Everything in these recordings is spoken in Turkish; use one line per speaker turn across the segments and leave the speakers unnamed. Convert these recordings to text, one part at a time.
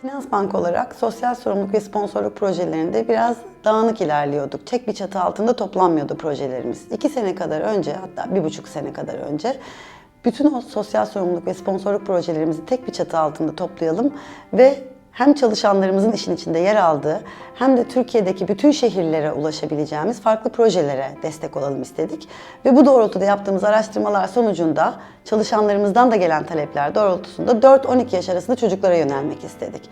Finans Bank olarak sosyal sorumluluk ve sponsorluk projelerinde biraz dağınık ilerliyorduk. Tek bir çatı altında toplanmıyordu projelerimiz. İki sene kadar önce, hatta bir buçuk sene kadar önce bütün o sosyal sorumluluk ve sponsorluk projelerimizi tek bir çatı altında toplayalım ve hem çalışanlarımızın işin içinde yer aldığı hem de Türkiye'deki bütün şehirlere ulaşabileceğimiz farklı projelere destek olalım istedik. Ve bu doğrultuda yaptığımız araştırmalar sonucunda çalışanlarımızdan da gelen talepler doğrultusunda 4-12 yaş arasında çocuklara yönelmek istedik.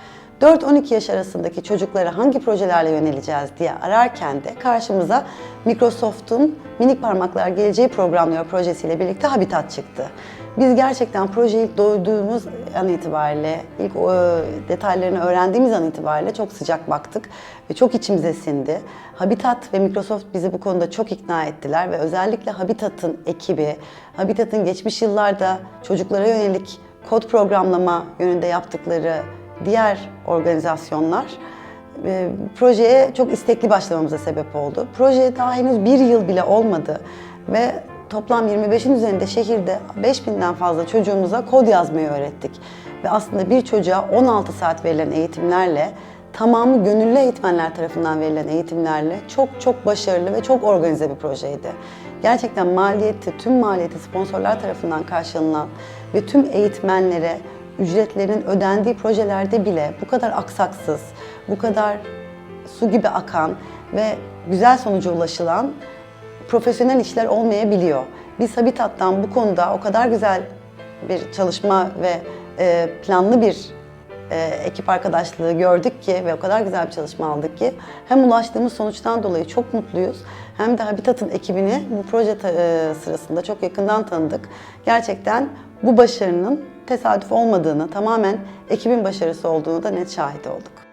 4-12 yaş arasındaki çocuklara hangi projelerle yöneleceğiz diye ararken de karşımıza Microsoft'un Minik Parmaklar Geleceği Programlıyor projesiyle birlikte Habitat çıktı. Biz gerçekten projeyi ilk duyduğumuz an itibariyle, ilk o detaylarını öğrendiğimiz an itibariyle çok sıcak baktık ve çok içimize sindi. Habitat ve Microsoft bizi bu konuda çok ikna ettiler ve özellikle Habitat'ın ekibi, Habitat'ın geçmiş yıllarda çocuklara yönelik kod programlama yönünde yaptıkları diğer organizasyonlar e, projeye çok istekli başlamamıza sebep oldu. Proje daha henüz bir yıl bile olmadı ve toplam 25'in üzerinde şehirde 5000'den fazla çocuğumuza kod yazmayı öğrettik. Ve aslında bir çocuğa 16 saat verilen eğitimlerle tamamı gönüllü eğitmenler tarafından verilen eğitimlerle çok çok başarılı ve çok organize bir projeydi. Gerçekten maliyeti, tüm maliyeti sponsorlar tarafından karşılanan ve tüm eğitmenlere ücretlerin ödendiği projelerde bile bu kadar aksaksız, bu kadar su gibi akan ve güzel sonuca ulaşılan profesyonel işler olmayabiliyor. Biz Habitat'tan bu konuda o kadar güzel bir çalışma ve e, planlı bir e, ekip arkadaşlığı gördük ki ve o kadar güzel bir çalışma aldık ki hem ulaştığımız sonuçtan dolayı çok mutluyuz hem de Habitat'ın ekibini bu proje e, sırasında çok yakından tanıdık. Gerçekten bu başarının tesadüf olmadığını, tamamen ekibin başarısı olduğunu da net şahit olduk.